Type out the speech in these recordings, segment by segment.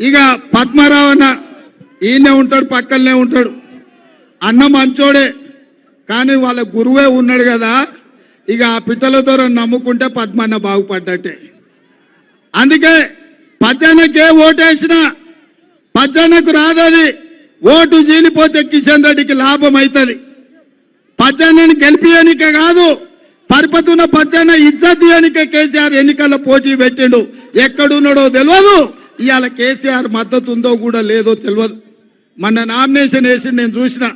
ఇక పద్మారావు అన్న ఈయనే ఉంటాడు పక్కనే ఉంటాడు. అన్న మంచోడే కానీ వాళ్ళ గురువే ఉన్నాడు కదా. ఇక ఆ పిట్టల ద్వారా నమ్ముకుంటే పద్మన్న బాగుపడ్డట్టే. అందుకే పచ్చనకే ఓటేసిన పచ్చనకు రాదది. ఓటు చీలిపోతే కిషన్ రెడ్డికి లాభం అవుతుంది పచ్చన్నని గెలిపియనిక కాదు పరిపతున్న పచ్చన్న ఇజ్జత్ ఎనిక కేసీఆర్ ఎన్నికల్లో పోటీ పెట్టిండు. ఎక్కడున్నాడో తెలియదు ఇవాళ కేసీఆర్ మద్దతు ఉందో కూడా లేదో తెలియదు మొన్న నామినేషన్ వేసి నేను చూసిన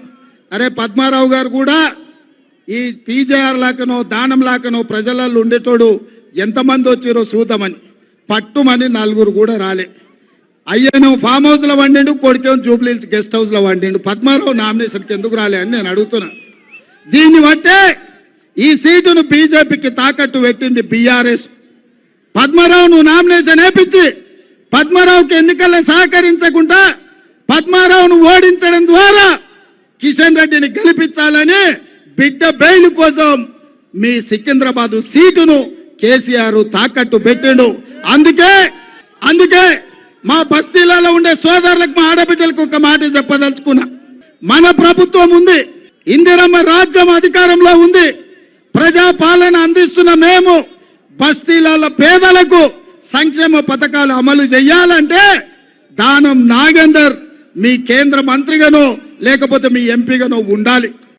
అరే పద్మారావు గారు కూడా ఈ పీజేఆర్ లాకనో దానం లాకనో ప్రజలలో ఉండేటోడు ఎంతమంది వచ్చారో చూద్దామని. పట్టుమని నలుగురు కూడా రాలే. అయ్యను ఫామ్ హౌస్లో వండిండు కొడుకేమో జూబ్లీ గెస్ట్ హౌస్లో వండిండు. పద్మారావు నామినేషన్కి ఎందుకు రాలే అని నేను అడుగుతున్నా. దీన్ని బట్టే ఈ సీటును బీజేపీకి తాకట్టు పెట్టింది బీఆర్ఎస్. పద్మారావు నువ్వు నామినేషన్ వేపించి పద్మారావుకి ఎన్నికల్లో సహకరించకుండా పద్మారావును ఓడించడం ద్వారా కిషన్ రెడ్డిని గెలిపించాలని బిడ్డ బెయిల్ కోసం మీ సికింద్రాబాద్ సీటును కేసీఆర్ తాకట్టు పెట్టిండు. అందుకే అందుకే మా బస్తీలలో ఉండే సోదరులకు మా ఆడబిడ్డలకు ఒక మాట చెప్పదలుచుకున్నా. మన ప్రభుత్వం ఉంది ఇందిరమ్మ రాజ్యం అధికారంలో ఉంది. ప్రజా పాలన అందిస్తున్న మేము బస్తీలలో పేదలకు సంక్షేమ పథకాలు అమలు చేయాలంటే దానం నాగేందర్ మీ కేంద్ర మంత్రిగానో లేకపోతే మీ ఎంపీగానో ఉండాలి.